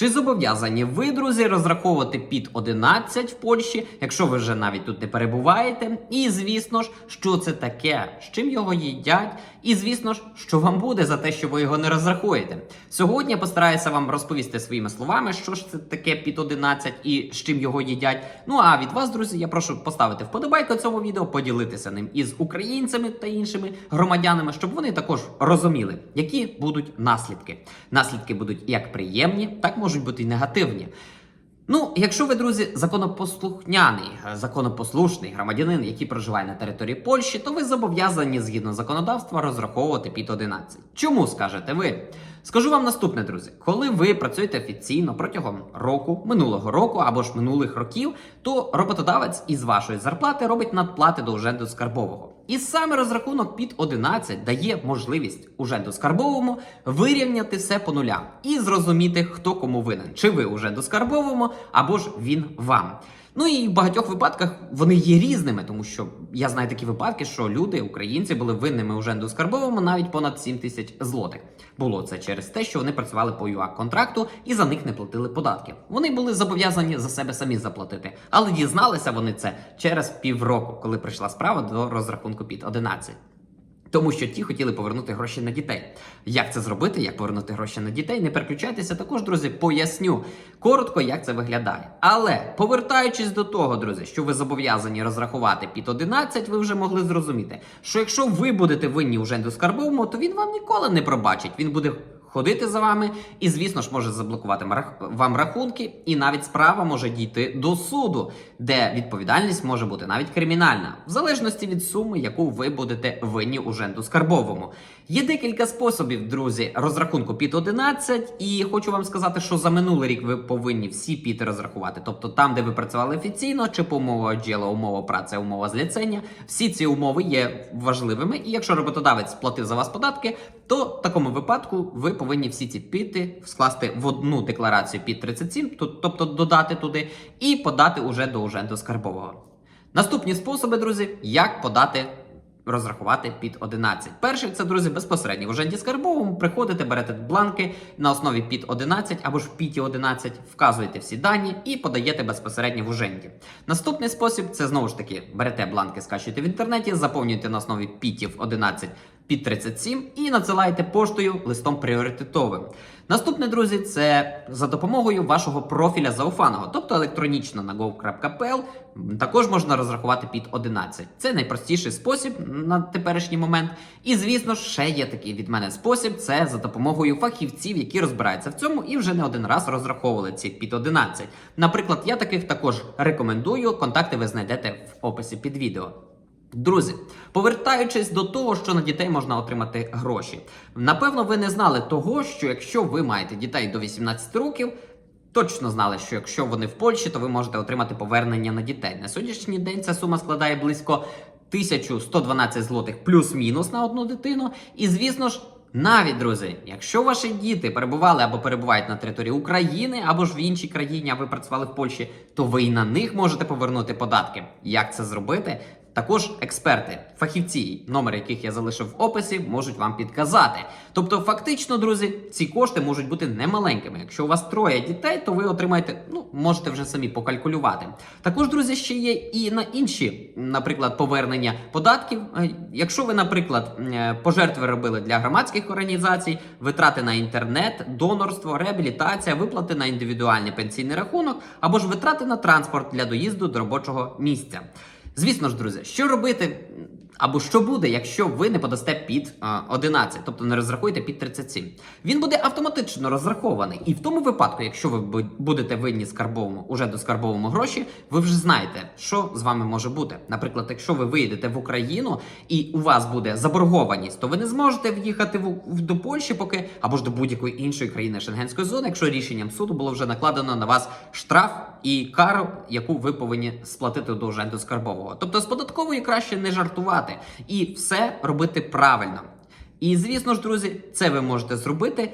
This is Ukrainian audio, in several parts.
Чи зобов'язані ви, друзі, розраховувати під 11 в Польщі, якщо ви вже навіть тут не перебуваєте? І звісно ж, що це таке, з чим його їдять, і звісно ж, що вам буде за те, що ви його не розрахуєте. Сьогодні постараюся вам розповісти своїми словами, що ж це таке під 11 і з чим його їдять. Ну а від вас, друзі, я прошу поставити вподобайку цьому відео, поділитися ним із українцями та іншими громадянами, щоб вони також розуміли, які будуть наслідки. Наслідки будуть як приємні, так можуть бути і негативні. Ну, якщо ви, друзі, законопослухняний, е, законопослушний громадянин, який проживає на території Польщі, то ви зобов'язані згідно законодавства розраховувати під 11. Чому скажете ви? Скажу вам наступне, друзі. Коли ви працюєте офіційно протягом року, минулого року або ж минулих років, то роботодавець із вашої зарплати робить надплати до уженду скарбового. І саме розрахунок під 11 дає можливість уженду скарбовому вирівняти все по нулям і зрозуміти, хто кому винен, чи ви уженду скарбовому, або ж він вам. Ну і в багатьох випадках вони є різними, тому що я знаю такі випадки, що люди, українці, були винними у Женду скарбовому навіть понад 7 тисяч злотих. Було це через те, що вони працювали по юак контракту і за них не платили податки. Вони були зобов'язані за себе самі заплатити, але дізналися вони це через півроку, коли прийшла справа до розрахунку під 11. Тому що ті хотіли повернути гроші на дітей. Як це зробити? Як повернути гроші на дітей? Не переключайтеся. Також, друзі, поясню коротко, як це виглядає. Але повертаючись до того, друзі, що ви зобов'язані розрахувати під 11, ви вже могли зрозуміти, що якщо ви будете винні уже до скарбовому, то він вам ніколи не пробачить. Він буде. Ходити за вами, і, звісно ж, може заблокувати вам рахунки, і навіть справа може дійти до суду, де відповідальність може бути навіть кримінальна, в залежності від суми, яку ви будете винні уженду скарбовому. Є декілька способів, друзі, розрахунку під 11, і хочу вам сказати, що за минулий рік ви повинні всі піти розрахувати. Тобто там, де ви працювали офіційно, чи по умова діла, умова праці, умова зліцення, всі ці умови є важливими. І якщо роботодавець сплатив за вас податки, то в такому випадку ви повинні всі ці піти скласти в одну декларацію під 37, тобто додати туди, і подати уже до уженду скарбового. Наступні способи, друзі, як подати. Розрахувати під 11. Перший це, друзі, безпосередньо. В уженді скарбовому приходите, берете бланки на основі під 11 або ж піті 11, вказуєте всі дані і подаєте безпосередньо в уженді. Наступний спосіб це знову ж таки берете бланки, скачуєте в інтернеті, заповнюєте на основі пітів 11 під 37 і надсилаєте поштою листом пріоритетовим. Наступне, друзі, це за допомогою вашого профіля зауфаного, тобто електронічно на go.pl, також можна розрахувати під 11. Це найпростіший спосіб на теперішній момент. І, звісно ще є такий від мене спосіб: це за допомогою фахівців, які розбираються в цьому і вже не один раз розраховували ці під 11. Наприклад, я таких також рекомендую. Контакти ви знайдете в описі під відео. Друзі, повертаючись до того, що на дітей можна отримати гроші. Напевно, ви не знали того, що якщо ви маєте дітей до 18 років, точно знали, що якщо вони в Польщі, то ви можете отримати повернення на дітей. На сьогоднішній день ця сума складає близько 1112 злотих плюс-мінус на одну дитину. І звісно ж. Навіть друзі, якщо ваші діти перебували або перебувають на території України, або ж в іншій країні, а ви працювали в Польщі, то ви і на них можете повернути податки. Як це зробити? Також експерти, фахівці, номер яких я залишив в описі, можуть вам підказати. Тобто, фактично, друзі, ці кошти можуть бути немаленькими. Якщо у вас троє дітей, то ви отримаєте, ну можете вже самі покалькулювати. Також, друзі, ще є і на інші, наприклад, повернення податків. Е, Якщо ви, наприклад, е, пожертви робили для громадських організацій, витрати на інтернет, донорство, реабілітація, виплати на індивідуальний пенсійний рахунок або ж витрати на транспорт для доїзду до робочого місця. Звісно ж, друзі, що робити або що буде, якщо ви не подасте під а, 11, тобто не розрахуєте під 37. Він буде автоматично розрахований. І в тому випадку, якщо ви бу- будете винні скарбовому уже до скарбовому гроші, ви вже знаєте, що з вами може бути. Наприклад, якщо ви виїдете в Україну і у вас буде заборгованість, то ви не зможете в'їхати в, до Польщі, поки або ж до будь-якої іншої країни Шенгенської зони, якщо рішенням суду було вже накладено на вас штраф і кару, яку ви повинні сплатити до уженду скарбового. Тобто з податковою краще не жартувати і все робити правильно. І звісно ж, друзі, це ви можете зробити,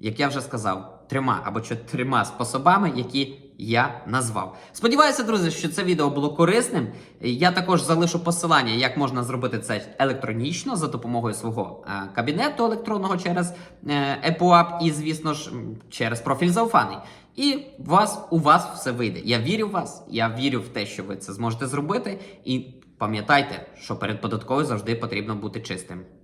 як я вже сказав, трьома або чотирма способами, які я назвав. Сподіваюся, друзі, що це відео було корисним. Я також залишу посилання, як можна зробити це електронічно за допомогою свого е, кабінету електронного через е, EPUAP і, звісно ж, через профіль Зауфаний. І вас у вас все вийде. Я вірю в вас. Я вірю в те, що ви це зможете зробити. І пам'ятайте, що перед податковою завжди потрібно бути чистим.